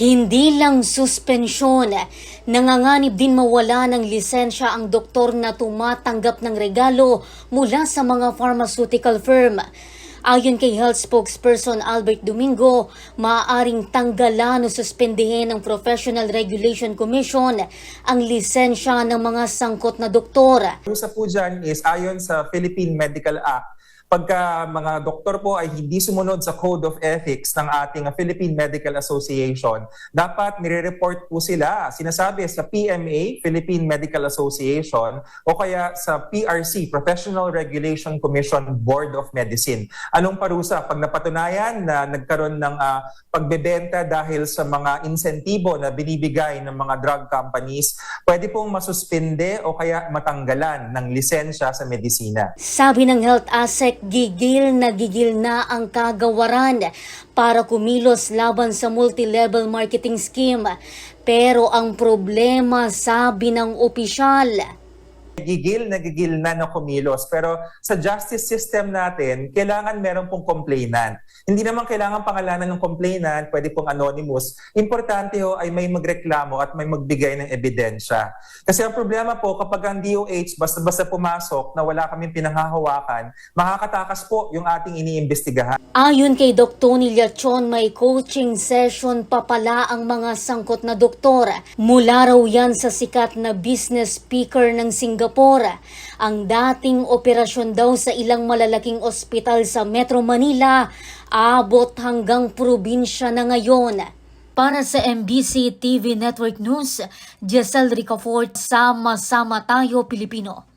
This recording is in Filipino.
Hindi lang suspensyon, nanganganib din mawala ng lisensya ang doktor na tumatanggap ng regalo mula sa mga pharmaceutical firm. Ayon kay health spokesperson Albert Domingo, maaaring tanggalan o suspendihin ng Professional Regulation Commission ang lisensya ng mga sangkot na doktor. Usa po dyan is ayon sa Philippine Medical Act, pagka mga doktor po ay hindi sumunod sa Code of Ethics ng ating Philippine Medical Association, dapat nire-report po sila, sinasabi sa PMA, Philippine Medical Association, o kaya sa PRC, Professional Regulation Commission Board of Medicine. Anong parusa? Pag napatunayan na nagkaroon ng ah, pagbebenta dahil sa mga insentibo na binibigay ng mga drug companies, pwede pong masuspinde o kaya matanggalan ng lisensya sa medisina. Sabi ng Health ASEC, gigil na gigil na ang kagawaran para kumilos laban sa multi-level marketing scheme. Pero ang problema, sabi ng opisyal, Gigil na gigil na na kumilos. Pero sa justice system natin, kailangan meron pong complainant. Hindi naman kailangan pangalanan ng complainant, pwede pong anonymous. Importante ho ay may magreklamo at may magbigay ng ebidensya. Kasi ang problema po, kapag ang DOH basta-basta pumasok na wala kaming pinanghahawakan, makakatakas po yung ating iniimbestigahan. ayon kay Dr. Tony Lachon, may coaching session pa pala ang mga sangkot na doktor. Mula raw yan sa sikat na business speaker ng Singapore. Ang dating operasyon daw sa ilang malalaking ospital sa Metro Manila, abot hanggang probinsya na ngayon. Para sa MBC TV Network News, Giselle Ricafort, Sama-sama Tayo Pilipino.